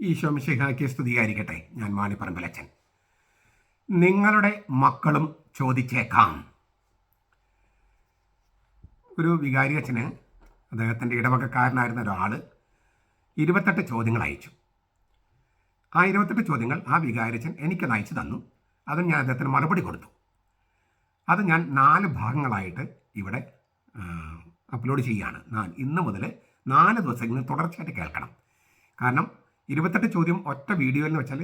ഈശോ മിശിഹായ്ക്ക് സ്തുതിയായിരിക്കട്ടെ ഞാൻ മാണിപ്പറമ്പിലച്ചൻ നിങ്ങളുടെ മക്കളും ചോദിച്ചേക്കാം. ഒരു വികാരി അച്ഛന് അദ്ദേഹത്തിന്റെ ഇടവകക്കാരനായിരുന്ന ഒരാൾ ഇരുപത്തെട്ട് ചോദ്യങ്ങൾ അയച്ചു. ആ ഇരുപത്തെട്ട് ചോദ്യങ്ങൾ ആ വികാരിച്ചൻ എനിക്കത് അയച്ചു തന്നു. അത് ഞാൻ അദ്ദേഹത്തിന് മറുപടി കൊടുത്തു. അത് ഞാൻ നാല് ഭാഗങ്ങളായിട്ട് ഇവിടെ അപ്ലോഡ് ചെയ്യുകയാണ്. ഇന്ന് മുതൽ നാല് ദിവസങ്ങൾ തുടർച്ചയായിട്ട് കേൾക്കണം. കാരണം ഇരുപത്തെട്ട് ചോദ്യം ഒറ്റ വീഡിയോയിൽ എന്ന് വെച്ചാൽ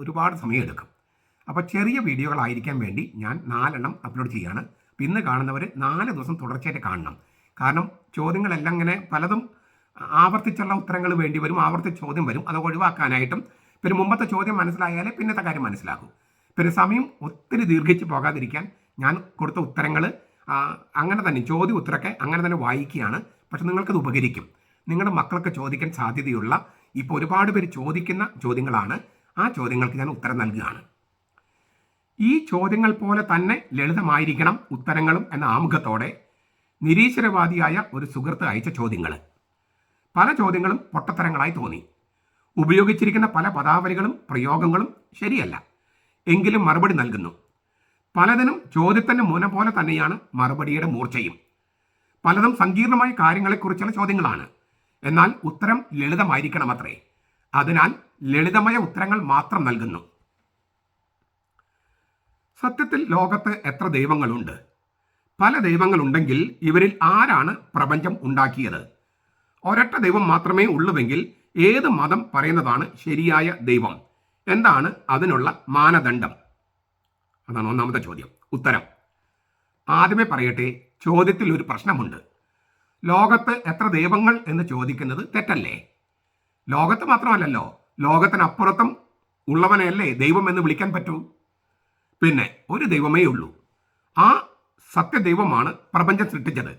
ഒരുപാട് സമയമെടുക്കും. അപ്പോൾ ചെറിയ വീഡിയോകളായിരിക്കാൻ വേണ്ടി ഞാൻ നാലെണ്ണം അപ്ലോഡ് ചെയ്യുകയാണ് ഇന്ന് കാണുന്നവർ നാല് ദിവസം തുടർച്ചയായിട്ട് കാണണം. കാരണം ചോദ്യങ്ങളെല്ലാം ഇങ്ങനെ പലതും ആവർത്തിച്ചുള്ള ഉത്തരങ്ങൾ വേണ്ടി വരും ആവർത്തി ചോദ്യം വരും. അത് ഒഴിവാക്കാനായിട്ടും പിന്നെ മുമ്പത്തെ ചോദ്യം മനസ്സിലായാലേ പിന്നത്തെ കാര്യം മനസ്സിലാകും. പിന്നെ സമയം ഒത്തിരി ദീർഘിച്ച് പോകാതിരിക്കാൻ ഞാൻ കൊടുത്ത ഉത്തരങ്ങൾ അങ്ങനെ തന്നെ ചോദ്യ ഉത്തരമൊക്കെ അങ്ങനെ തന്നെ വായിക്കുകയാണ്. പക്ഷെ നിങ്ങൾക്കത് ഉപകരിക്കും. നിങ്ങളുടെ മക്കൾക്ക് ചോദിക്കാൻ സാധ്യതയുള്ള ഇപ്പോൾ ഒരുപാട് പേര് ചോദിക്കുന്ന ചോദ്യങ്ങളാണ്. ആ ചോദ്യങ്ങൾക്ക് ഞാൻ ഉത്തരം നൽകുകയാണ്. ഈ ചോദ്യങ്ങൾ പോലെ തന്നെ ലളിതമായിരിക്കണം ഉത്തരങ്ങളും എന്ന ആമുഖത്തോടെ നിരീശ്വരവാദിയായ ഒരു സുഹൃത്ത് അയച്ച ചോദ്യങ്ങൾ പല ചോദ്യങ്ങളും പൊട്ടത്തരങ്ങളായി തോന്നി. ഉപയോഗിച്ചിരിക്കുന്ന പല പദാവലികളും പ്രയോഗങ്ങളും ശരിയല്ല. എങ്കിലും മറുപടി നൽകുന്നു. പലതിനും ചോദ്യത്തിന്റെ മുന പോലെ തന്നെയാണ് മറുപടിയുടെ മൂർച്ചയും. പലതും സങ്കീർണമായ കാര്യങ്ങളെക്കുറിച്ചുള്ള ചോദ്യങ്ങളാണ്. എന്നാൽ ഉത്തരം ലളിതമായിരിക്കണമത്രേ. അതിനാൽ ലളിതമായ ഉത്തരങ്ങൾ മാത്രം നൽകുന്നു. സത്യത്തിൽ ലോകത്ത് എത്ര ദൈവങ്ങളുണ്ട്? പല ദൈവങ്ങളുണ്ടെങ്കിൽ ഇവരിൽ ആരാണ് പ്രപഞ്ചം ഉണ്ടാക്കിയത്? ഒരൊറ്റ ദൈവം മാത്രമേ ഉള്ളുവെങ്കിൽ ഏത് മതം പറയുന്നതാണ് ശരിയായ ദൈവം? എന്താണ് അതിനുള്ള മാനദണ്ഡം? അതാണ് ഒന്നാമത്തെ ചോദ്യം. ഉത്തരം. ആദ്യമേ പറയട്ടെ ചോദ്യത്തിൽ ഒരു പ്രശ്നമുണ്ട്. ലോകത്ത് എത്ര ദൈവങ്ങൾ എന്ന് ചോദിക്കുന്നത് തെറ്റല്ലേ? ലോകത്ത് മാത്രമല്ലല്ലോ ലോകത്തിനപ്പുറത്തും ഉള്ളവനെയല്ലേ ദൈവം എന്ന് വിളിക്കാൻ പറ്റൂ? പിന്നെ ഒരു ദൈവമേ ഉള്ളൂ. ആ സത്യദൈവമാണ് പ്രപഞ്ചം സൃഷ്ടിച്ചത്.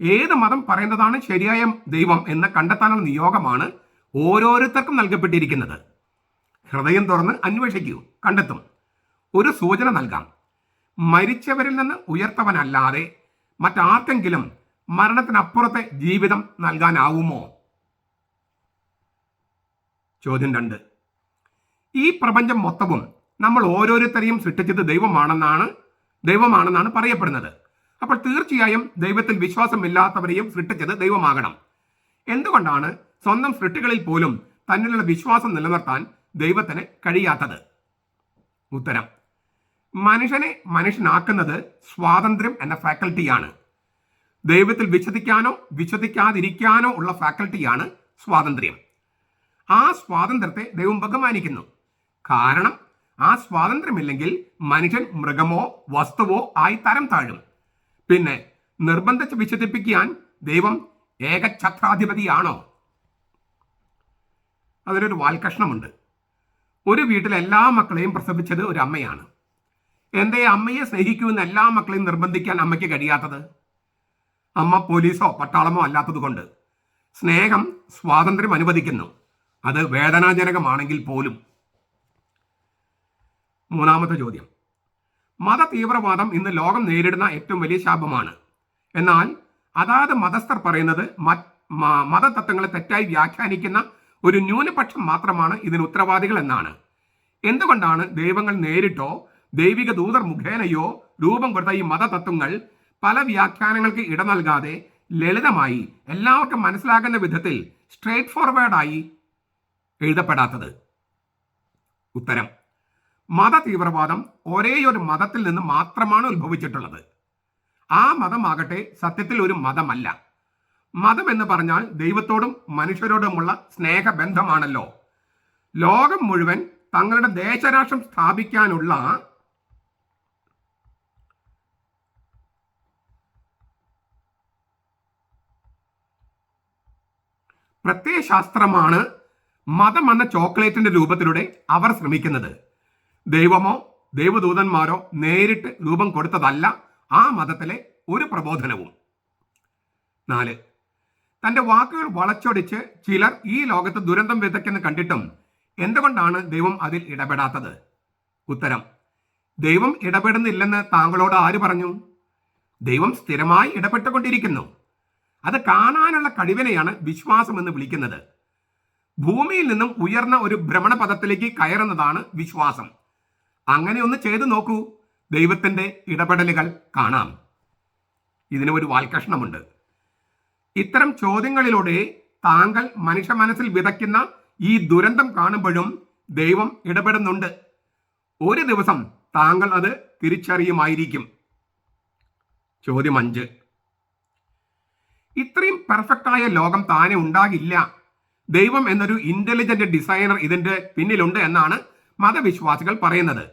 ഏത് മതം പറയുന്നതാണ് ശരിയായ ദൈവം എന്ന് കണ്ടെത്താനുള്ള നിയോഗമാണ് ഓരോരുത്തർക്കും നൽകപ്പെട്ടിരിക്കുന്നത്. ഹൃദയം തുറന്ന് അന്വേഷിക്കൂ കണ്ടെത്തും. ഒരു സൂചന നൽകാം. മരിച്ചവരിൽ നിന്ന് ഉയർത്തവനല്ലാതെ മറ്റാർക്കെങ്കിലും മരണത്തിനപ്പുറത്തെ ജീവിതം നൽകാനാവുമോ? ചോദ്യം രണ്ട്. ഈ പ്രപഞ്ചം മൊത്തവും നമ്മൾ ഓരോരുത്തരെയും സൃഷ്ടിച്ചത് ദൈവമാണെന്നാണ് ദൈവമാണെന്നാണ് പറയപ്പെടുന്നത്. അപ്പോൾ തീർച്ചയായും ദൈവത്തിൽ വിശ്വാസമില്ലാത്തവരെയും സൃഷ്ടിച്ചത് ദൈവമാകണം. എന്തുകൊണ്ടാണ് സ്വന്തം സൃഷ്ടികളിൽ പോലും തന്നിലുള്ള വിശ്വാസം നിലനിർത്താൻ ദൈവത്തിന് കഴിയാത്തത്? ഉത്തരം. മനുഷ്യനെ മനുഷ്യനാക്കുന്നത് സ്വാതന്ത്ര്യം എന്ന ഫാക്കൽറ്റിയാണ് ദൈവത്തിൽ വിശ്വസിക്കാനോ വിശ്വസിക്കാതിരിക്കാനോ ഉള്ള ഫാക്കൽറ്റിയാണ് സ്വാതന്ത്ര്യം. ആ സ്വാതന്ത്ര്യത്തെ ദൈവം ബഹുമാനിക്കുന്നു. കാരണം ആ സ്വാതന്ത്ര്യമില്ലെങ്കിൽ മനുഷ്യൻ മൃഗമോ വസ്തുവോ ആയി തരം താഴും. പിന്നെ നിർബന്ധിച്ച് വിശ്വസിപ്പിക്കാൻ ദൈവം ഏകഛത്രാധിപതിയാണോ? അതിലൊരു വാൽക്കഷ്ണമുണ്ട്. ഒരു വീട്ടിലെ എല്ലാ മക്കളെയും പ്രസവിച്ചത് ഒരു അമ്മയാണ് എന്തേ അമ്മയെ സ്നേഹിക്കുമെന്ന് എല്ലാ മക്കളെയും നിർബന്ധിക്കാൻ അമ്മയ്ക്ക് കഴിയാത്തത്? അമ്മ പോലീസോ പട്ടാളമോ അല്ലാത്തത് കൊണ്ട് സ്നേഹം സ്വാതന്ത്ര്യം അനുവദിക്കുന്നു. അത് വേദനാജനകമാണെങ്കിൽ പോലും. മൂന്നാമത്തെ ചോദ്യം. മത തീവ്രവാദം ഇന്ന് ലോകം നേരിടുന്ന ഏറ്റവും വലിയ ശാപമാണ്. എന്നാൽ അതാത് മതസ്ഥർ പറയുന്നത് മത തത്വങ്ങളെ മതതത്വങ്ങളെ തെറ്റായി വ്യാഖ്യാനിക്കുന്ന ഒരു ന്യൂനപക്ഷം മാത്രമാണ് ഇതിന് ഉത്തരവാദികൾ എന്നാണ്. എന്തുകൊണ്ടാണ് ദൈവങ്ങൾ നേരിട്ടോ ദൈവിക ദൂതർ മുഖേനയോ രൂപം കൊടുത്ത ഈ മതതത്വങ്ങൾ പല വ്യാഖ്യാനങ്ങൾക്ക് ഇട നൽകാതെ ലളിതമായി എല്ലാവർക്കും മനസ്സിലാകുന്ന വിധത്തിൽ സ്ട്രേറ്റ് ഫോർവേഡായി എഴുതപ്പെടാത്തത്. ഉത്തരം. മത തീവ്രവാദം ഒരേയൊരു മതത്തിൽ നിന്ന് മാത്രമാണ് ഉത്ഭവിച്ചിട്ടുള്ളത്. ആ മതമാകട്ടെ സത്യത്തിൽ ഒരു മതമല്ല. മതം എന്ന് പറഞ്ഞാൽ ദൈവത്തോടും മനുഷ്യരോടുമുള്ള സ്നേഹബന്ധമാണല്ലോ. ലോകം മുഴുവൻ തങ്ങളുടെ ദേശരാഷ്ട്രം സ്ഥാപിക്കാനുള്ള പ്രത്യയശാസ്ത്രമാണ് മതം എന്ന ചോക്ലേറ്റിന്റെ രൂപത്തിലൂടെ അവർ ശ്രമിക്കുന്നത്. ദൈവമോ ദൈവദൂതന്മാരോ നേരിട്ട് രൂപം കൊടുത്തതല്ല ആ മതത്തിലെ ഒരു പ്രബോധനവും. നാല് തന്റെ വാക്കുകൾ വളച്ചൊടിച്ച് ചിലർ ഈ ലോകത്ത് ദുരന്തം വിതയ്ക്കെന്ന് കണ്ടിട്ടും എന്തുകൊണ്ടാണ് ദൈവം അതിൽ ഇടപെടാത്തത്? ഉത്തരം ദൈവം ഇടപെടുന്നില്ലെന്ന് താങ്കളോട് ആര് പറഞ്ഞു? ദൈവം സ്ഥിരമായി ഇടപെട്ടുകൊണ്ടിരിക്കുന്നു. അത് കാണാനുള്ള കഴിവിനെയാണ് വിശ്വാസം എന്ന് വിളിക്കുന്നത്. ഭൂമിയിൽ നിന്നും ഉയർന്ന ഒരു ഭ്രമണപഥത്തിലേക്ക് കയറുന്നതാണ് വിശ്വാസം. അങ്ങനെ ഒന്ന് ചെയ്തു നോക്കൂ. ദൈവത്തിന്റെ ഇടപെടലുകൾ കാണാം. ഇതിന് ഒരു വാൽക്കഷ്ണമുണ്ട്. ഇത്തരം ചോദ്യങ്ങളിലൂടെ താങ്കൾ മനുഷ്യ മനസ്സിൽ വിതയ്ക്കുന്ന ഈ ദുരന്തം കാണുമ്പോഴും ദൈവം ഇടപെടുന്നുണ്ട്. ഒരു ദിവസം താങ്കൾ അത് തിരിച്ചറിയുമായിരിക്കും. ചോദ്യം അഞ്ച്. ഇത്രയും പെർഫെക്റ്റ് ആയ ലോകം താനെ ഉണ്ടാകില്ല. ദൈവം എന്നൊരു ഇന്റലിജന്റ് ഡിസൈനർ ഇതിന്റെ പിന്നിലുണ്ട് എന്നാണ് മതവിശ്വാസികൾ പറയുന്നത്.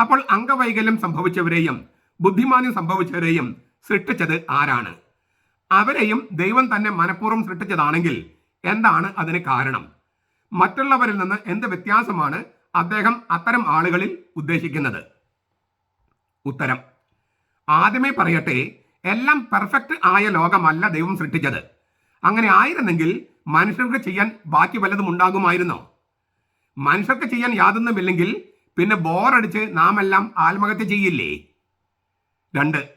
അപ്പോൾ അംഗവൈകല്യം സംഭവിച്ചവരെയും ബുദ്ധിമാന്യം സംഭവിച്ചവരെയും സൃഷ്ടിച്ചത് ആരാണ്? അവരെയും ദൈവം തന്നെ മനഃപൂർവം സൃഷ്ടിച്ചതാണെങ്കിൽ എന്താണ് അതിന് കാരണം? മറ്റുള്ളവരിൽ നിന്ന് എന്ത് വ്യത്യാസമാണ് അദ്ദേഹം അത്തരം ആളുകളിൽ ഉദ്ദേശിക്കുന്നത്? ഉത്തരം. ആദ്യമേ പറയട്ടെ എല്ലാം പെർഫെക്റ്റ് ആയ ലോകമല്ല ദൈവം സൃഷ്ടിച്ചത്. അങ്ങനെ ആയിരുന്നെങ്കിൽ മനുഷ്യർക്ക് ചെയ്യാൻ ബാക്കി വല്ലതും ഉണ്ടാകുമായിരുന്നോ? മനുഷ്യർക്ക് ചെയ്യാൻ യാതൊന്നുമില്ലെങ്കിൽ പിന്നെ ബോറടിച്ച് നാം എല്ലാം ആത്മഹത്യ ചെയ്യില്ലേ? രണ്ട്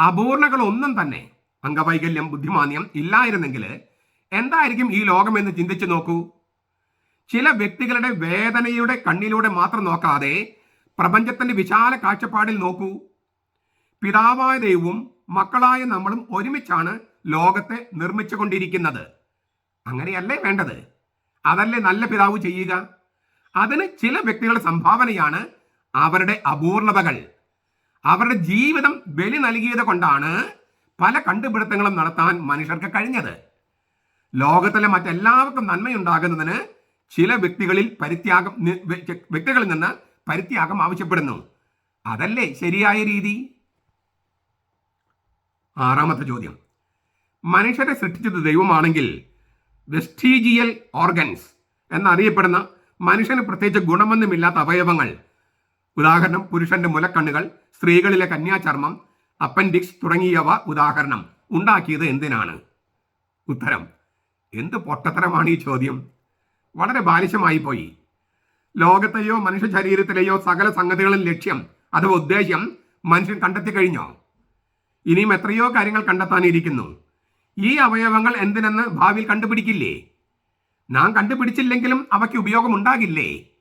അപൂർണകൾ ഒന്നും തന്നെ അംഗവൈകല്യം ബുദ്ധിമാന്യം ഇല്ലായിരുന്നെങ്കിൽ എന്തായിരിക്കും ഈ ലോകമെന്ന് ചിന്തിച്ചു നോക്കൂ. ചില വ്യക്തികളുടെ വേദനയുടെ കണ്ണിലൂടെ മാത്രം നോക്കാതെ പ്രപഞ്ചത്തിന്റെ വിശാല കാഴ്ചപ്പാടിൽ നോക്കൂ. പിതാവായ ദൈവവും മക്കളായ നമ്മളും ഒരുമിച്ചാണ് ലോകത്തെ നിർമ്മിച്ചു നിർമ്മിച്ചുകൊണ്ടിരിക്കുന്നത്. അങ്ങനെയല്ലേ വേണ്ടത്? അതല്ലേ നല്ല പിതാവ് ചെയ്യുക? അതിന് ചില വ്യക്തികളുടെ സംഭാവനയാണ് അവരുടെ അപൂർണതകൾ. അവരുടെ ജീവിതം ബലി നൽകിയത് കൊണ്ടാണ് പല കണ്ടുപിടുത്തങ്ങളും നടത്താൻ മനുഷ്യർക്ക് കഴിഞ്ഞത്. ലോകത്തിലെ മറ്റെല്ലാവർക്കും നന്മയുണ്ടാകുന്നതിന് ചില വ്യക്തികളിൽ പരിത്യാഗം വ്യക്തികളിൽ നിന്ന് പരിത്യാഗം ആവശ്യപ്പെടുന്നു. അതല്ലേ ശരിയായ രീതി? ആറാമത്തെ ചോദ്യം. മനുഷ്യരെ സൃഷ്ടിച്ചത് ദൈവമാണെങ്കിൽ വെസ്റ്റീജിയൽ ഓർഗൻസ് എന്നറിയപ്പെടുന്ന മനുഷ്യന് പ്രത്യേകിച്ച് ഗുണമൊന്നുമില്ലാത്ത അവയവങ്ങൾ. ഉദാഹരണം പുരുഷന്റെ മുലക്കണ്ണുകൾ സ്ത്രീകളിലെ കന്യാചർമ്മം അപ്പൻഡിക്സ് തുടങ്ങിയവ ഉദാഹരണം. ഉണ്ടാക്കിയത് എന്തിനാണ്? ഉത്തരം എന്ത് പൊട്ടത്തരമാണ് ഈ ചോദ്യം? വളരെ ബാലിശമായി പോയി. ലോകത്തെയോ മനുഷ്യ ശരീരത്തിലെയോ സകല സംഗതികളും ലക്ഷ്യം അഥവാ ഉദ്ദേശ്യം മനുഷ്യൻ കണ്ടെത്തി കഴിഞ്ഞോ ഇനിയും എത്രയോ കാര്യങ്ങൾ കണ്ടെത്താനിരിക്കുന്നു. ഈ അവയവങ്ങൾ എന്തിനെന്ന് ഭാവിയിൽ കണ്ടുപിടിക്കില്ലേ? നാം കണ്ടുപിടിച്ചില്ലെങ്കിലും അവയ്ക്ക് ഉപയോഗമുണ്ടാകില്ലേ?